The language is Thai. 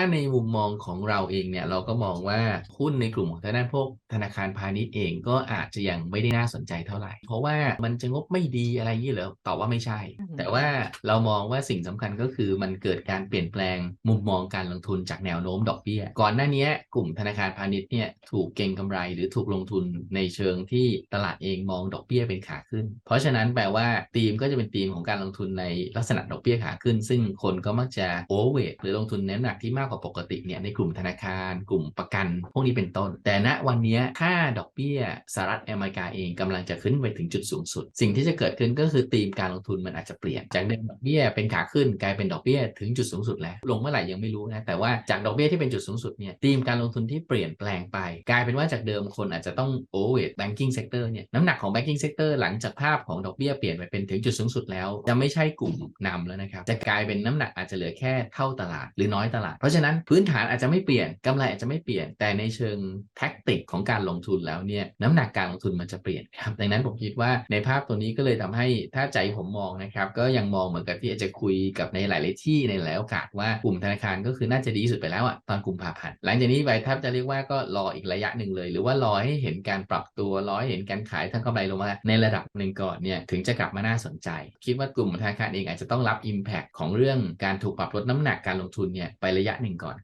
าในมุมมองของเราเองเนี่ยเราก็มองว่าหุ้นในกลุ่มของทางด้านพวกธนาคารพาณิชย์เองก็อาจจะยังไม่ได้น่าสนใจเท่าไหร่ เพราะว่ามันจะงบไม่ดีอะไรอย่างนี้เหรอตอบว่าไม่ใช่อือฮึแต่ว่าเรามองว่าสิ่งสำคัญก็คือมันเกิดการเปลี่ยนแปลงมุมมองการลงทุนจากแนวโน้มดอกเบี้ย ก่อนหน้านี้กลุ่มธนาคารพาณิชย์เนี่ยถูกเก็งกำไรหรือถูกลงทุนในเชิงที่ตลาดเองมองดอกเบี้ยเป็นขาขึ้น เพราะฉะนั้นแปลว่าธีมก็จะเป็นธีมของการลงทุนในลักษณะดอกเบี้ยขาขึ้น ซึ่งคนก็มักจะโอเวอร์หรือลงทุนในน้ำหนักที่มากกว่าปกติเนี่ยในกลุ่มธนาคาร กลุ่มประกัน พวกนี้เป็นต้น แต่ณวันนี้ค่าดอกเบี้ยสหรัฐอเมริกาเองกำลังจะขึ้นไปถึงจุดสูงสุด สิ่งที่จะเกิดขึ้นก็คือธีมการลงทุนมันอาจจะเปลี่ยน จากเดิมดอกเบี้ยเป็นขาขึ้นกลายเป็นดอกเบี้ยถึงจุดสูงสุดแล้ว ลงเมื่อไหร่ยังไม่รู้นะแต่ว่าจากดอกเบี้ยที่เป็นจุดสูงสุดเนี่ยธีมการลงทุนที่เปลี่ยนแปลงไป กลายเป็นว่าจากเดิมคนอาจจะต้องโอเวอร์แบงกิ้งเซกเตอร์เนี่ยน้ำหนักของแบงกิ้งเซกเตอร์หลังจากภาพของดอกเบี้ยเปลี่ยนไปเป็นถึงจุดสูงสุดแล้ว จะไม่ใช่กลุ่มนำแล้วนะครับจะกลายเป็นน้ำหนักอาจจะเหลือแค่เท่าตลาดหรือน้อยตลาดเพราะฉะนั้นพื้นฐานอาจจะไม่เปลี่ยนกำไรอาจจะไม่เปลี่ยน แต่ในเชิงแท็กติกของการลงทุนแล้วเนี่ยน้ำหนักการลงทุนมันจะเปลี่ยนครับดังนั้นผมคิดว่าในภาพตัวนี้ก็เลยทำให้ถ้าใจผมมองนะครับก็ยังมองเหมือนกับที่อาจจะคุยกับในหลาย ๆ ที่ในหลายโอกาสว่ากลุ่มธนาคารก็คือน่าจะดีสุดไปแล้วอะตอนกุมภาพันธ์หลังจากนี้ไปถ้าจะเรียกว่าก็รออีกระยะหนึ่งเลย หรือว่ารอให้เห็นการปรับตัวรอให้เห็นการขายทั้งกำไรลงมาในระดับหนึ่งก่อนเนี่ยถึงจะกลับมาน่าสนใจ คิดว่ากลุ่มธนาคารเองอาจจะต้องรับ Impact ของเรื่องการถูกปรับลดน้ำหนักการลงทุนเนี่ยไประยะหนึ่งก่อน